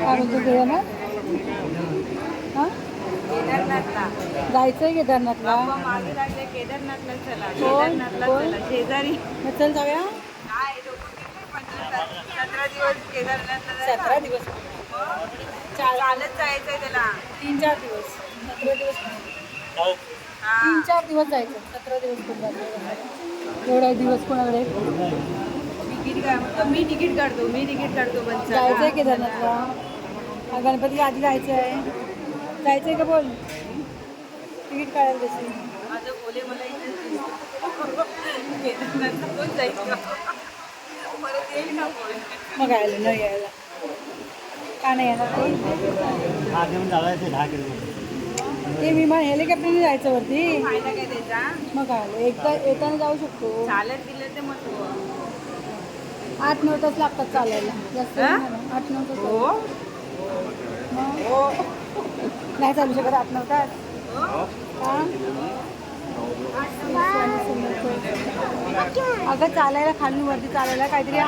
काय म्हणतो केदारनाथ हां केदारनाथला. जायचंय केदारनाथला. बाबा मागे लागले केदारनाथला. चला? केदारनाथला? चला शेजारी. मग चल जाऊया. काय लोकं किती पंधरा सतरा दिवस केदारनाथला. सतरा दिवस. चाल- चालत जायचंय त्याला. तीन चार दिवस. सतरा दिवस. हा तीन चार दिवस जायचं. सतरा दिवस कोण जायचं. एवढा दिवस कोणाकडे? तिकीट का? मी तिकीट काढतो मी तिकीट काढतो पण. जायचंय केदारनाथला. गणपतीला आधी जायचं आहे जायचंय का बोल? तिकीट काढायला तशी माझं बोले मला इथे केदारनाथला कोण जायचं परत येईल ना कोण मग यायला न यायला. का नाही येणार ते? दहा किलोमीटर. ते विमान हेलिकॉप्टरने जायचं वरती. फायदा काय त्याचा मग काय एकदा येताना जाऊ शकतो. चालत दिलं ते. महत्त्व आठ नऊ तास लागतात चालायला. जास्त? नाही. आठ नऊ तास हो? मग हो. नाही चालू शकत आत नऊ तास अगं चालायला खाली वरती चालायला काहीतरी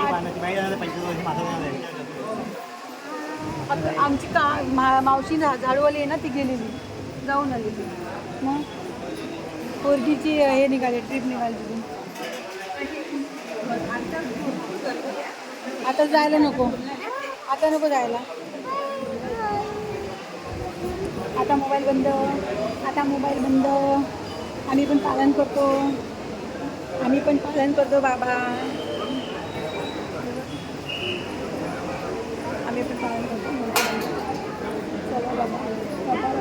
आता आमची का मा मावशी ना झाडूवाली आहे ना ती गेलेली. जाऊन आली ती मग? पोरगीची हे निघाली ट्रिप निघाली तिथून. आता जायला नको. आता नको जायला. आता मोबाईल बंद आता मोबाईल बंद आम्ही पण पालन करतो आम्ही पण पालन करतो बाबा आम्ही पण पालन करतो चला बाबा बाबा